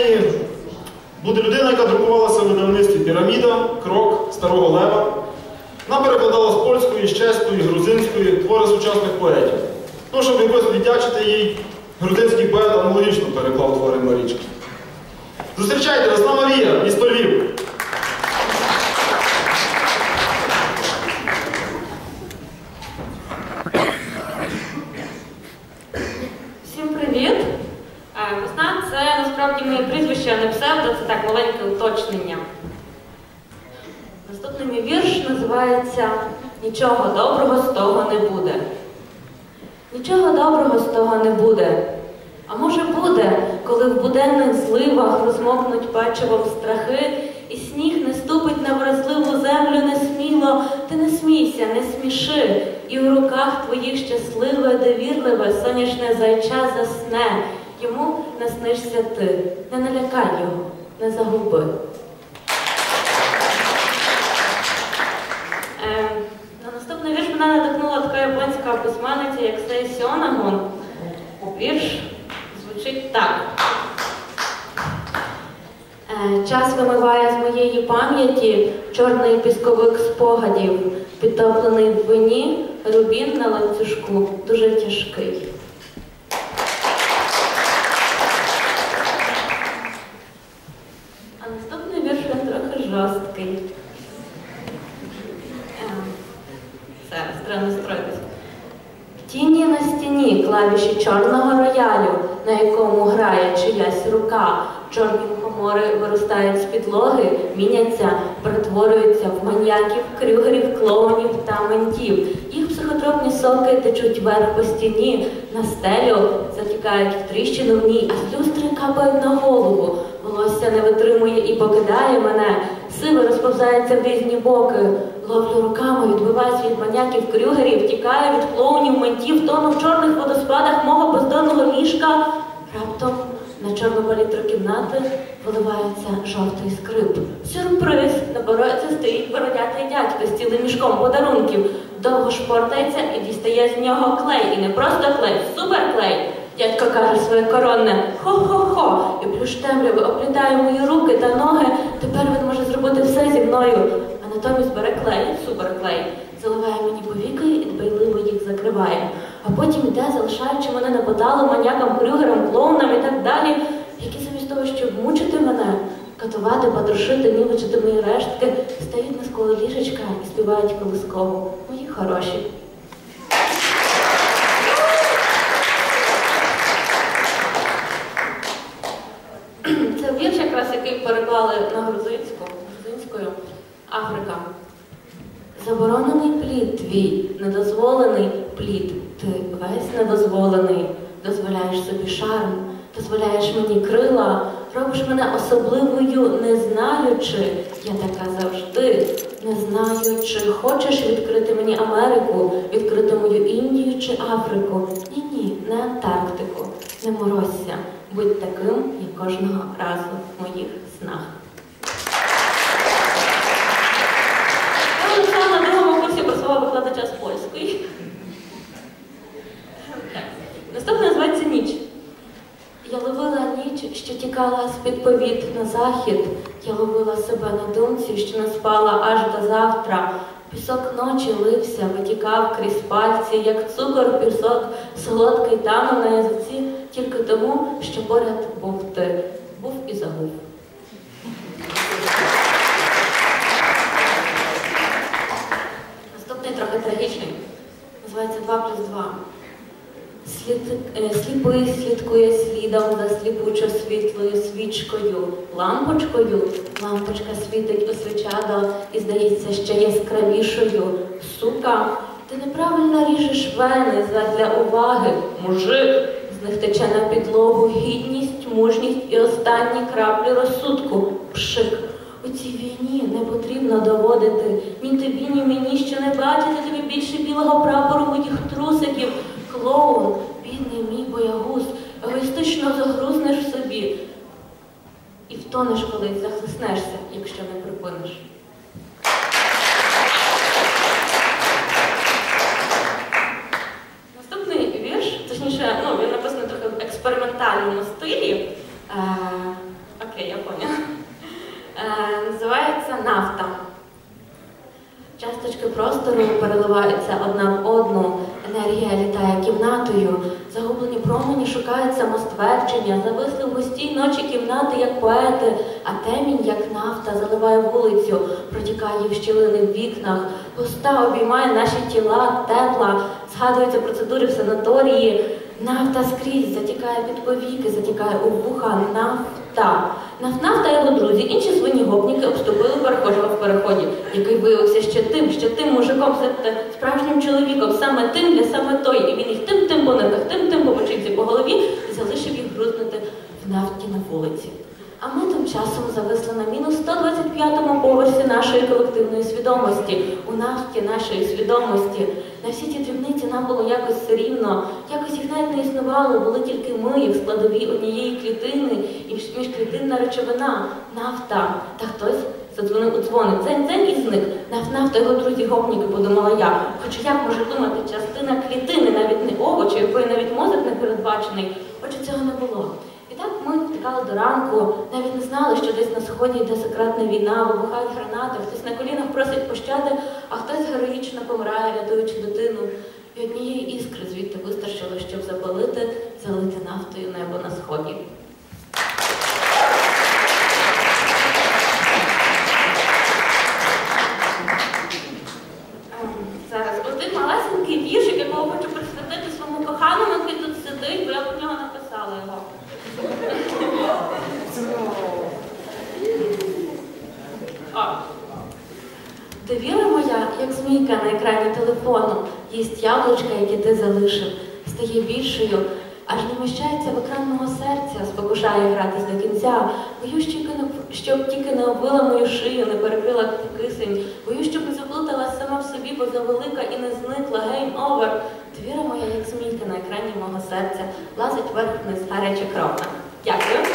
сцені буде людина, яка друкувалася в видавництві Піраміда, Крок, Старого Лева. Вона перекладала з польської, з чеської, грузинської твори сучасних поетів. Ну, щоб якось віддячити їй, грузинський поет аналогічно переклав твори Марічки. Зустрічайте, Весна Марія, із Львів. Так маленьке уточнення. Наступний мій вірш називається Нічого доброго з того не буде. Нічого доброго з того не буде. А може буде, коли в буденних зливах розмокнуть печивом страхи, і сніг не ступить на вразливу землю несміло, ти не смійся, не сміши, і в руках твоїх щасливе, довірливе, сонячне зайча засне. Йому наснишся ти, не налякай його, не загуби. Е, на наступний вірш мене надихнула така японська письменниця, як Сей Сіонагон. Вірш звучить так. Е, Час вимиває з моєї пам'яті чорний пісковик спогадів, підтоплений в вині, рубін на ланцюжку, дуже тяжкий. А наступний вірш він трохи жорсткий. Е, Зараз треба настроїтися. Тіні на стіні клавіші чорного роялю, на якому грає чиясь рука. Чорні мухомори виростають з підлоги, міняться, перетворюються в маньяків, крюгерів, клоунів та ментів. Їх психотропні соки течуть вверх по стіні, на стелю затікають в тріщину в ній, а з люстри капають на голову. Волосся не витримує і покидає мене. Сиве розповзається в різні боки. Ловлю руками, відбиваюсь від маньяків крюгерів, тікаю від клоунів, ментів, тону в чорних водоспадах мого ліжка. Раптом на чорну палітру кімнати виливається жовтий скрип. Сюрприз! На порозі стоїть бородятий дядько з цілим мішком подарунків. Довго шпортається і дістає з нього клей. І не просто клей, суперклей. Дядько каже своє коронне хо-хо-хо, і плюш темряви оплітає мої руки та ноги. Тепер він може зробити все зі мною. А натомість бере клей, суперклей, заливає мені повіки і дбайливо їх закриває. А потім йде, залишаючи мене на поталу маньякам, крюгерам, клоунам і так далі, які замість того, щоб мучити мене, катувати, потрошити, нівечити мої рештки, стають на скову ліжечка і співають колискову. Мої хороші. Це вірш, якраз який переклали на грузинську, грузинською Африка. Заборонений плід твій, недозволений плід, ти весь недозволений, дозволяєш собі шарм, дозволяєш мені крила, робиш мене особливою, не знаючи, я така завжди, не знаю, чи хочеш відкрити мені Америку, відкрити мою Індію чи Африку. Ні, ні, не Антарктику, не морозься, будь таким, як кожного разу в моїх снах. Я написала на другому курсі про свого викладача з польської. Так. Наступне називається ніч. Я ловила ніч, що тікала з-під повіт на захід. Я ловила себе на думці, що не спала аж до завтра. Пісок ночі лився, витікав крізь пальці, як цукор, пісок, солодкий танув на язиці, тільки тому, що поряд був ти. Був і забув. Наступний трохи трагічний. Називається 2 плюс 2. Слід, е, сліпий слідкує слідом за сліпучо світлою свічкою, лампочкою. Лампочка світить у і здається ще яскравішою. Сука, ти неправильно ріжеш вени задля уваги. Мужик, з них тече на підлогу гідність, мужність і останні краплі розсудку. Пшик. У цій війні не потрібно доводити ні тобі, ні мені, що не бачити тобі більше білого прапору моїх трусиків. Клоун, бідний мій боягуз, егоїстично загрузнеш собі і втонеш колись, захлеснешся, якщо не припиниш. Наступний вірш, точніше, ну, він написаний трохи в експериментальному стилі. Е, окей, я поняла. Е, Називається нафта. Часточки простору переливаються одна в одну, енергія літає кімнатою, промені шукають самоствердження, зависли в густій ночі кімнати, як поети, а темінь, як нафта, заливає вулицю, протікає в щілини в вікнах, густа обіймає наші тіла, тепла, згадуються процедури в санаторії. Нафта скрізь затікає під повіки, затікає у вуха, нафта. Наф-нафта і його друзі, інші свині гопніки обступили перехожого в переході, який виявився ще тим, ще тим мужиком, себто справжнім чоловіком, саме тим для саме той. І він їх тим тим по тим тим по по голові і залишив їх грузнути в нафті на вулиці. А ми тим часом зависли на мінус 125-му поверсі нашої колективної свідомості, у нафті нашої свідомості. На всі ті дрібниці нам було якось все рівно, якось їх навіть не існувало, були тільки ми, як складові однієї клітини, і міжклітинна речовина, нафта. Та хтось задзвонив у. Дзень дзень і зник. Наф нафта його друзі гопніки, подумала я. Хоча як може думати частина клітини, навіть не овочі, якої навіть мозок не передбачений. Отже, цього не було. Втікали до ранку, навіть не знали, що десь на сході йде секретна війна, вибухають гранати, хтось на колінах просить пощади, а хтось героїчно помирає, рятуючи дитину. І однієї іскри звідти вистачило, щоб запалити, залити нафтою небо на сході. Ем, Зараз один малесенький віршик, якого хочу присвятити своєму коханому, який тут сидить, бо я про нього написала його. О. Довіра моя, як змійка на екрані телефону, їсть яблучка, які ти залишив, стає більшою, аж не вміщається в екран мого серця, спокушає гратись до кінця. Боюсь, щоб, тільки не- обвила мою шию, не перекрила кисень. Боюсь, щоб не заплуталась сама в собі, бо завелика і не зникла. Гейм овер. Довіра моя, як змійка на екрані мого серця, лазить вверх вниз гаряча кровна. Дякую.